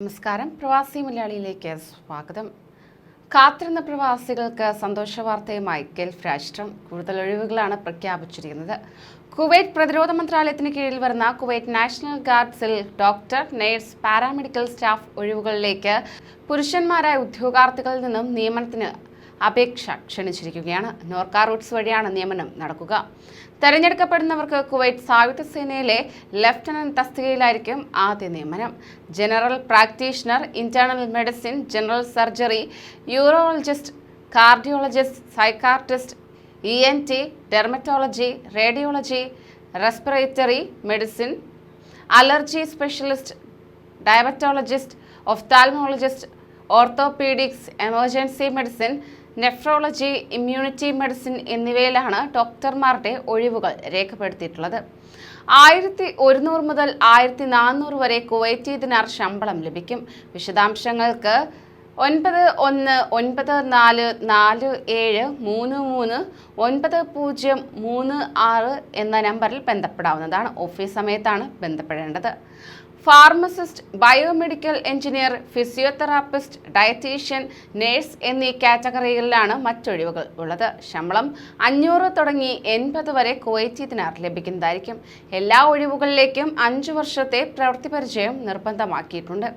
നമസ്കാരം. പ്രവാസി മലയാളിയിലേക്ക് സ്വാഗതം. കാത്തിരുന്ന പ്രവാസികൾക്ക് സന്തോഷ വാർത്തയുമായി ഗൾഫ് രാഷ്ട്രം കൂടുതൽ ഒഴിവുകളാണ് പ്രഖ്യാപിച്ചിരിക്കുന്നത്. കുവൈറ്റ് പ്രതിരോധ മന്ത്രാലയത്തിന് കീഴിൽ വരുന്ന കുവൈറ്റ് നാഷണൽ ഗാർഡ്സിൽ ഡോക്ടർ നേഴ്സ് പാരാമെഡിക്കൽ സ്റ്റാഫ് ഒഴിവുകളിലേക്ക് പുരുഷന്മാരായ ഉദ്യോഗാർത്ഥികളിൽ നിന്നും നിയമനത്തിന് അപേക്ഷ ക്ഷണിച്ചിരിക്കുകയാണ്. നോർക്ക റൂട്ട്സ് വഴിയാണ് നിയമനം നടക്കുക. തെരഞ്ഞെടുക്കപ്പെടുന്നവർക്ക് കുവൈറ്റ് സായുധ സേനയിലെ ലഫ്റ്റനന്റ് തസ്തികയിലായിരിക്കും ആദ്യ നിയമനം. General practitioner internal medicine general surgery urologist cardiologist psychiatrist E N T dermatology radiology respiratory medicine allergy specialist diabetologist ophthalmologist orthopaedics emergency medicine nephrology immunity medicine എന്നിവയിലാണ് ഡോക്ടർമാരുടെ ഒഴിവുകൾ രേഖപ്പെടുത്തിയിട്ടുള്ളത്. ആയിരത്തി ഒരുന്നൂറ് മുതൽ ആയിരത്തി നാനൂറ് വരെ കുവൈറ്റി ദിനാർ ശമ്പളം ലഭിക്കും. വിശദാംശങ്ങൾക്ക് ഒൻപത് ഒന്ന് ഒൻപത് നാല് നാല് ഏഴ് മൂന്ന് മൂന്ന് ഒൻപത് പൂജ്യം മൂന്ന് ആറ് എന്ന നമ്പറിൽ ബന്ധപ്പെടാവുന്നതാണ്. ഓഫീസ് സമയത്താണ് ബന്ധപ്പെടേണ്ടത്. Pharmacist biomedical engineer physiotherapist dietitian nurse എന്നീ കാറ്റഗറികളിലാണ് മറ്റൊഴിവുകൾ ഉള്ളത്. ശമ്പളം അഞ്ഞൂറ് തുടങ്ങി എൺപത് വരെ കുവൈറ്റി ദിനാർ ലഭിക്കുന്നതായിരിക്കും. എല്ലാ ഒഴിവുകളിലേക്കും അഞ്ചു വർഷത്തെ പ്രവൃത്തി പരിചയം നിർബന്ധമാക്കിയിട്ടുണ്ട്.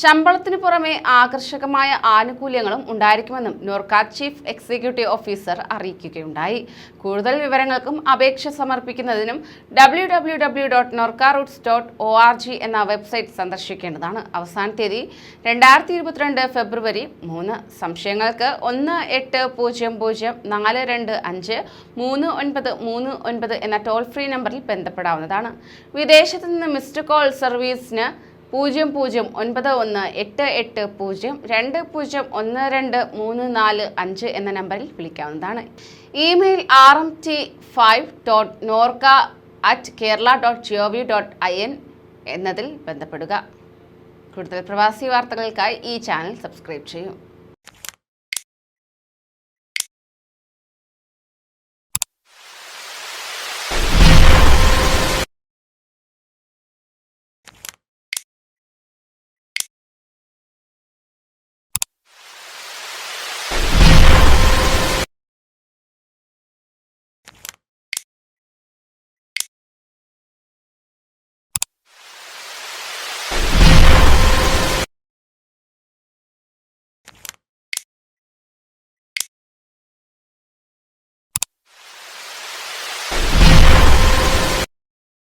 ശമ്പളത്തിന് പുറമെ ആകർഷകമായ ആനുകൂല്യങ്ങളും ഉണ്ടായിരിക്കുമെന്നും നോർക്ക ചീഫ് എക്സിക്യൂട്ടീവ് ഓഫീസർ അറിയിക്കുകയുണ്ടായി. കൂടുതൽ വിവരങ്ങൾക്കും അപേക്ഷ സമർപ്പിക്കുന്നതിനും W W W dot Norka roots dot O R G എന്ന വെബ്സൈറ്റ് സന്ദർശിക്കേണ്ടതാണ്. അവസാന തീയതി രണ്ടായിരത്തി ഇരുപത്തിരണ്ട് ഫെബ്രുവരി മൂന്ന്. സംശയങ്ങൾക്ക് ഒന്ന് എട്ട് പൂജ്യം പൂജ്യം നാല് രണ്ട് അഞ്ച് മൂന്ന് ഒൻപത് മൂന്ന് ഒൻപത് എന്ന ടോൾ ഫ്രീ നമ്പറിൽ ബന്ധപ്പെടാവുന്നതാണ്. വിദേശത്ത് നിന്ന് മിസ്ഡ് കോൾ സർവീസിന് പൂജ്യം പൂജ്യം ഒൻപത് ഒന്ന് എട്ട് എട്ട് പൂജ്യം രണ്ട് പൂജ്യം ഒന്ന് രണ്ട് മൂന്ന് നാല് അഞ്ച് എന്ന നമ്പറിൽ വിളിക്കാവുന്നതാണ്. Email R M T five dot Norka at Kerala dot G O V dot I N എന്നതിൽ ബന്ധപ്പെടുക. കൂടുതൽ പ്രവാസി വാർത്തകൾക്കായി ഈ ചാനൽ സബ്സ്ക്രൈബ് ചെയ്യും.